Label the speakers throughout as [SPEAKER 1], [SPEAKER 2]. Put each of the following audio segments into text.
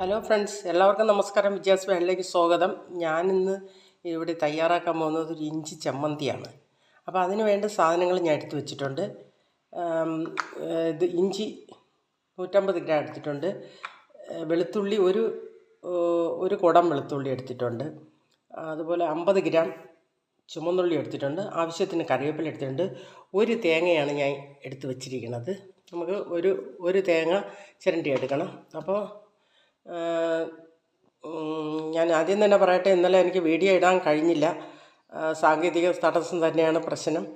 [SPEAKER 1] Hello friends എല്ലാവർക്കും നമസ്കാരം. വിജയാസ് വേണിലേക്ക് സ്വാഗതം. ഞാനിന്ന് ഇവിടെ തയ്യാറാക്കാൻ പോകുന്നത് ഒരു ഇഞ്ചി ചമ്മന്തിയാണ്. അപ്പോൾ അതിന് വേണ്ട സാധനങ്ങൾ ഞാൻ എടുത്തു വെച്ചിട്ടുണ്ട്. ഇത് ഇഞ്ചി നൂറ്റമ്പത് ഗ്രാം എടുത്തിട്ടുണ്ട്. വെളുത്തുള്ളി ഒരു ഒരു കുടം വെളുത്തുള്ളി എടുത്തിട്ടുണ്ട്. അതുപോലെ അമ്പത് ഗ്രാം ചുമന്നുള്ളി എടുത്തിട്ടുണ്ട്. ആവശ്യത്തിന് കറിവേപ്പില എടുത്തിട്ടുണ്ട്. ഒരു തേങ്ങയാണ് ഞാൻ എടുത്തു വച്ചിരിക്കുന്നത്. നമുക്ക് ഒരു ഒരു തേങ്ങ ചിരണ്ടി എടുക്കണം. അപ്പോൾ ഞാൻ ആദ്യം തന്നെ പറയട്ടെ ഇന്നലെ എനിക്ക് വീഡിയോ ഇടാൻ കഴിഞ്ഞില്ല. സാങ്കേതിക തടസ്സം തന്നെയാണ് പ്രശ്നം.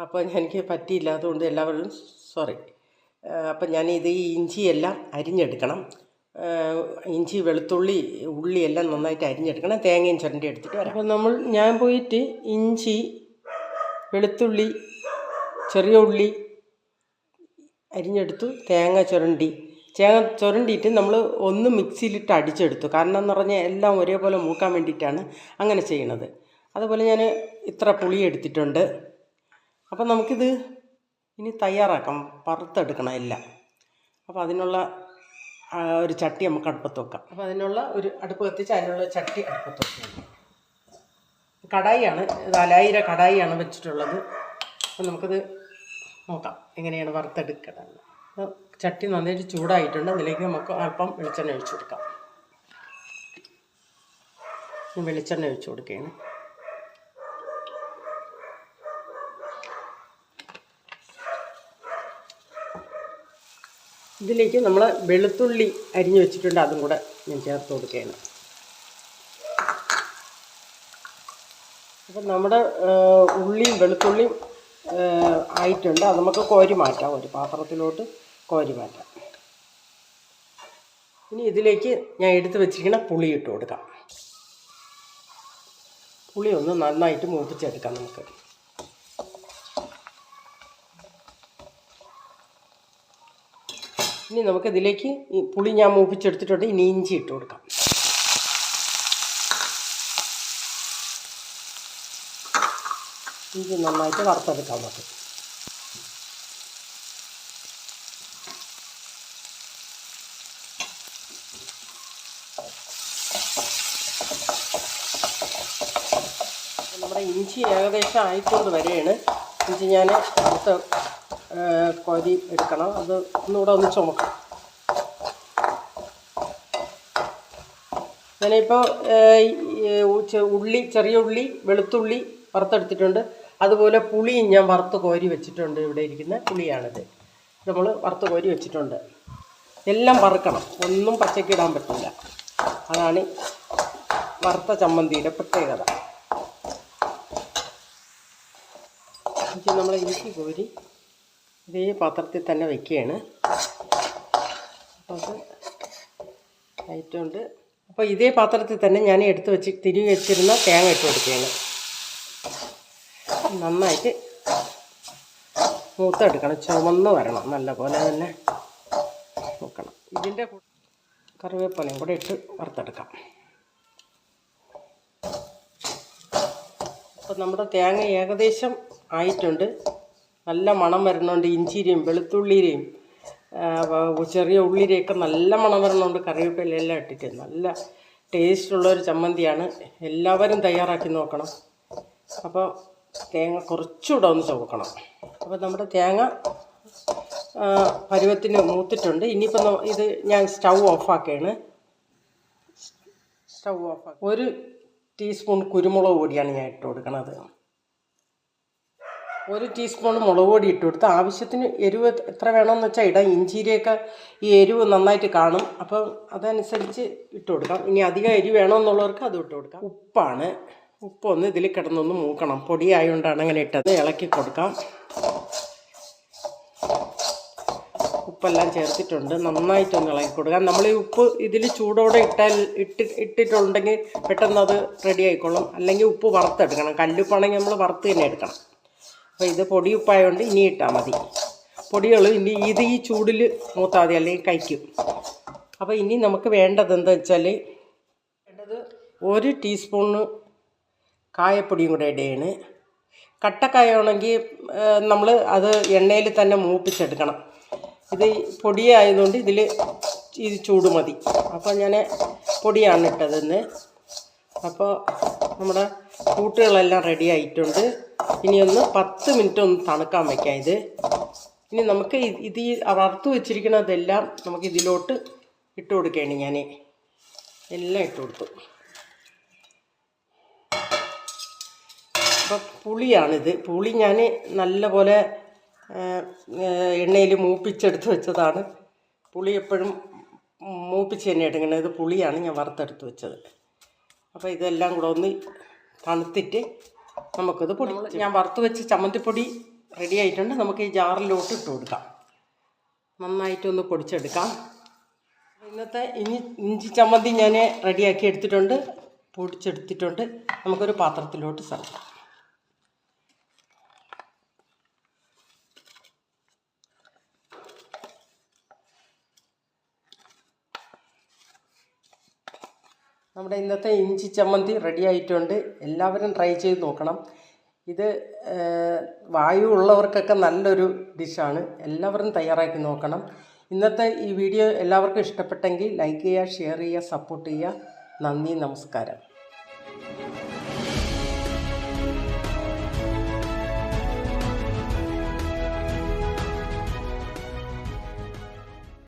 [SPEAKER 1] അപ്പോൾ എനിക്ക് പറ്റിയില്ല. അതുകൊണ്ട് എല്ലാവരും സോറി. അപ്പം ഞാൻ ഇത് ഈ ഇഞ്ചിയെല്ലാം അരിഞ്ഞെടുക്കണം. ഇഞ്ചി വെളുത്തുള്ളി ഉള്ളി എല്ലാം നന്നായിട്ട് അരിഞ്ഞെടുക്കണം. തേങ്ങയും ചിരണ്ടി എടുത്തിട്ട് വരാം. അപ്പോൾ നമ്മൾ ഞാൻ പോയിട്ട് ഇഞ്ചി വെളുത്തുള്ളി ചെറിയ ഉള്ളി അരിഞ്ഞെടുത്തു. തേങ്ങ ചുരണ്ടി തേങ്ങ ചുരണ്ടിയിട്ട് നമ്മൾ ഒന്ന് മിക്സിയിലിട്ട് അടിച്ചെടുത്തു. കാരണം എന്ന് പറഞ്ഞാൽ എല്ലാം ഒരേപോലെ മൂക്കാൻ വേണ്ടിയിട്ടാണ് അങ്ങനെ ചെയ്യണത്. അതുപോലെ ഞാൻ ഇത്ര പുളി എടുത്തിട്ടുണ്ട്. അപ്പം നമുക്കിത് ഇനി തയ്യാറാക്കാം. വറുത്തെടുക്കണം എല്ലാം. അപ്പോൾ അതിനുള്ള ഒരു ചട്ടി നമുക്ക് അടുപ്പത്ത് വെക്കാം. അപ്പോൾ അതിനുള്ള ഒരു അടുപ്പ് കത്തിച്ച് അതിനുള്ള ചട്ടി അടുപ്പത്ത് വെക്കാം. കടായിയാണ് ഇത് അലായിര കടായിയാണ് വെച്ചിട്ടുള്ളത്. അപ്പം നമുക്കത് നോക്കാം. എങ്ങനെയാണ് വറുത്തെടുക്കുന്നത് അപ്പോൾ ചട്ടി നന്നായിട്ട് ചൂടായിട്ടുണ്ട്. അതിലേക്ക് നമുക്ക് അല്പം വെളിച്ചെണ്ണ ഒഴിച്ചു കൊടുക്കാം. വെളിച്ചെണ്ണ ഒഴിച്ചു കൊടുക്കുകയാണ്. ഇതിലേക്ക് നമ്മൾ വെളുത്തുള്ളി അരിഞ്ഞു വെച്ചിട്ടുണ്ട്. അതും കൂടെ ഞാൻ ചേർത്ത് കൊടുക്കുകയാണ്. അപ്പം നമ്മുടെ ഉള്ളിയും വെളുത്തുള്ളിയും ആയിട്ടുണ്ട്. അത് നമുക്ക് കോരി മാറ്റാം. ഒരു പാത്രത്തിലോട്ട് കോരി മാറ്റാം ഇനി ഇതിലേക്ക് ഞാൻ എടുത്ത് വെച്ചിരിക്കുന്ന പുളി ഇട്ട് കൊടുക്കാം. പുളി ഒന്ന് നന്നായിട്ട് മൂപ്പിച്ചെടുക്കാം നമുക്ക്. ഇനി നമുക്ക് ഇതിലേക്ക് ഈ പുളി ഞാൻ മൂപ്പിച്ചെടുത്തിട്ടുണ്ട്. ഇനി ഇഞ്ചി ഇട്ട് കൊടുക്കാം. ഇഞ്ചി നന്നായിട്ട് വറുത്തെടുക്കാം നമുക്ക് നമ്മുടെ ഇഞ്ചി ഏകദേശം ആയിക്കൊണ്ട് വരെയാണ് ഇഞ്ചി ഞാൻ അടുത്ത കൊതി എടുക്കണം. അത് ഒന്നുകൂടെ ഒന്ന് ചുമക്കാം. ഞാനിപ്പോൾ ഉള്ളി ചെറിയ ഉള്ളി വെളുത്തുള്ളി വറുത്തെടുത്തിട്ടുണ്ട്. അതുപോലെ പുളിയും ഞാൻ വറുത്ത് കോരി വെച്ചിട്ടുണ്ട് ഇവിടെ ഇരിക്കുന്ന പുളിയാണിത്. നമ്മൾ വറുത്ത് കോരി വെച്ചിട്ടുണ്ട്. എല്ലാം വറുക്കണം. ഒന്നും പച്ചക്കിടാൻ പറ്റില്ല. അതാണ് വറുത്ത ചമ്മന്തിയുടെ പ്രത്യേകത. ഇഞ്ചി നമ്മൾ ഇഞ്ചി കോരി ഇതേ പാത്രത്തിൽ തന്നെ വെക്കുകയാണ്. അപ്പോൾ അത് ആയിട്ടുണ്ട്. അപ്പോൾ ഇതേ പാത്രത്തിൽ തന്നെ ഞാൻ എടുത്ത് വെച്ച് തിരികെ വെച്ചിരുന്ന തേങ്ങ ഇട്ട് കൊടുക്കുകയാണ്. നന്നായിട്ട് മൂത്തെടുക്കണം. ചുമന്ന് വരണം. നല്ല പോലെ തന്നെ നോക്കണം ഇതിന്റെ കറിവേപ്പിലയും കൂടെ ഇട്ട് വറുത്തെടുക്കാം. അപ്പോൾ നമ്മുടെ തേങ്ങ ഏകദേശം ആയിട്ടുണ്ട്. നല്ല മണം വരുന്നുണ്ട് ഇഞ്ചിരിയും വെളുത്തുള്ളിയുടെയും ചെറിയ ഉള്ളിയുടെയൊക്കെ നല്ല മണം വരുന്നുണ്ട് കറിവേപ്പിലെല്ലാം ഇട്ടിട്ട്. നല്ല ടേസ്റ്റുള്ള ഒരു ചമ്മന്തിയാണ്. എല്ലാവരും തയ്യാറാക്കി നോക്കണം. അപ്പോൾ തേങ്ങ കുറച്ചുകൂടെ ഒന്ന് ചുവക്കണം. അപ്പോൾ നമ്മുടെ തേങ്ങ പരുവത്തിന് മൂത്തിട്ടുണ്ട്. ഇനിയിപ്പോൾ ഇത് ഞാൻ സ്റ്റൗ ഓഫാക്കുകയാണ്. സ്റ്റൗ ഓഫ് ഒരു ടീസ്പൂൺ കുരുമുളക് പൊടിയാണ് ഞാൻ ഇട്ട് കൊടുക്കണത്. ഒരു ടീസ്പൂൺ മുളക് പൊടി ഇട്ട് കൊടുത്ത് ആവശ്യത്തിന് എരിവ് എത്ര വേണമെന്ന് വെച്ചാൽ ഇടാം. ഇഞ്ചിരിയൊക്കെ ഈ എരിവ് നന്നായിട്ട് കാണും. അപ്പം അതനുസരിച്ച് ഇട്ട് കൊടുക്കാം. ഇനി അധികം എരിവ് വേണമെന്നുള്ളവർക്ക് അത് ഇട്ട് കൊടുക്കാം. ഉപ്പാണ്. ഉപ്പൊന്ന് ഇതിൽ കിടന്നൊന്ന് മൂക്കണം. പൊടിയായതുകൊണ്ടാണ് അങ്ങനെ ഇട്ടത്. ഇളക്കി കൊടുക്കാം. ഉപ്പെല്ലാം ചേർത്തിട്ടുണ്ട്. നന്നായിട്ടൊന്ന് ഇളക്കി കൊടുക്കാം. നമ്മൾ ഈ ഉപ്പ് ഇതിൽ ചൂടോടെ ഇട്ടാൽ ഇട്ട് ഇട്ടിട്ടുണ്ടെങ്കിൽ പെട്ടെന്ന് അത് റെഡി ആയിക്കോളും. അല്ലെങ്കിൽ ഉപ്പ് വറുത്തെടുക്കണം. കല്ലുപ്പാണെങ്കിൽ നമ്മൾ വറുത്ത് തന്നെ എടുക്കണം. അപ്പോൾ ഇത് പൊടി ഉപ്പായതുകൊണ്ട് ഇനി ഇട്ടാൽ മതി. പൊടികൾ ഇനി ഇത് ഈ ചൂടിൽ മൂത്താൽ മതി അല്ലെങ്കിൽ കഴിക്കും. അപ്പോൾ ഇനി നമുക്ക് വേണ്ടത് എന്താ വെച്ചാൽ വേണ്ടത് ഒരു ടീസ്പൂണ് കായപ്പൊടിയും കൂടെ ഇടുകയാണ് കട്ടക്കായാണെങ്കിൽ നമ്മൾ അത് എണ്ണയിൽ തന്നെ മൂപ്പിച്ചെടുക്കണം. ഇത് പൊടിയായതുകൊണ്ട് ഇതിൽ ഇത് ചൂട് മതി. അപ്പോൾ ഞാൻ പൊടിയാണ് ഇട്ടതെന്ന്. അപ്പോൾ നമ്മുടെ കൂട്ടുകളെല്ലാം റെഡി ആയിട്ടുണ്ട്. ഇനി ഒന്ന് പത്ത് മിനിറ്റ് ഒന്ന് തണുക്കാൻ വയ്ക്കാം ഇത്. ഇനി നമുക്ക് ഇത് ഈ വറുത്ത് വെച്ചിരിക്കുന്നതെല്ലാം നമുക്ക് ഇതിലോട്ട് ഇട്ട് കൊടുക്കുകയാണ് ഞാൻ എല്ലാം ഇട്ട് കൊടുത്തു. അപ്പം പുളിയാണിത്. പുളി ഞാൻ നല്ലപോലെ എണ്ണയിൽ മൂപ്പിച്ചെടുത്ത് വെച്ചതാണ്. പുളി എപ്പോഴും മൂപ്പിച്ച് തന്നെ എടുക്കുന്നത്. പുളിയാണ് ഞാൻ വറുത്തെടുത്ത് വെച്ചത്. അപ്പോൾ ഇതെല്ലാം കൂടെ ഒന്ന് തണുത്തിട്ട് നമുക്കത് പൊടി. ഞാൻ വറുത്ത് വെച്ച് ചമ്മന്തിപ്പൊടി റെഡി ആയിട്ടുണ്ട്. നമുക്ക് ഈ ജാറിലോട്ട് ഇട്ട് കൊടുക്കാം. നന്നായിട്ടൊന്ന് പൊടിച്ചെടുക്കാം. ഇന്നത്തെ ഇഞ്ചി ഇഞ്ചി ചമ്മന്തി ഞാൻ റെഡിയാക്കി എടുത്തിട്ടുണ്ട്. പൊടിച്ചെടുത്തിട്ടുണ്ട്. നമുക്കൊരു പാത്രത്തിലോട്ട് സെർവ് നമ്മുടെ ഇന്നത്തെ ഇഞ്ചി ചമ്മന്തി റെഡി ആയിട്ടുണ്ട്. എല്ലാവരും ട്രൈ ചെയ്ത് നോക്കണം. ഇത് വായു ഉള്ളവർക്കൊക്കെ നല്ലൊരു ഡിഷാണ് എല്ലാവരും തയ്യാറാക്കി നോക്കണം. ഇന്നത്തെ ഈ വീഡിയോ എല്ലാവർക്കും ഇഷ്ടപ്പെട്ടെങ്കിൽ ലൈക്ക് ചെയ്യുക ഷെയർ ചെയ്യുക സപ്പോർട്ട് ചെയ്യുക. നന്ദി നമസ്കാരം.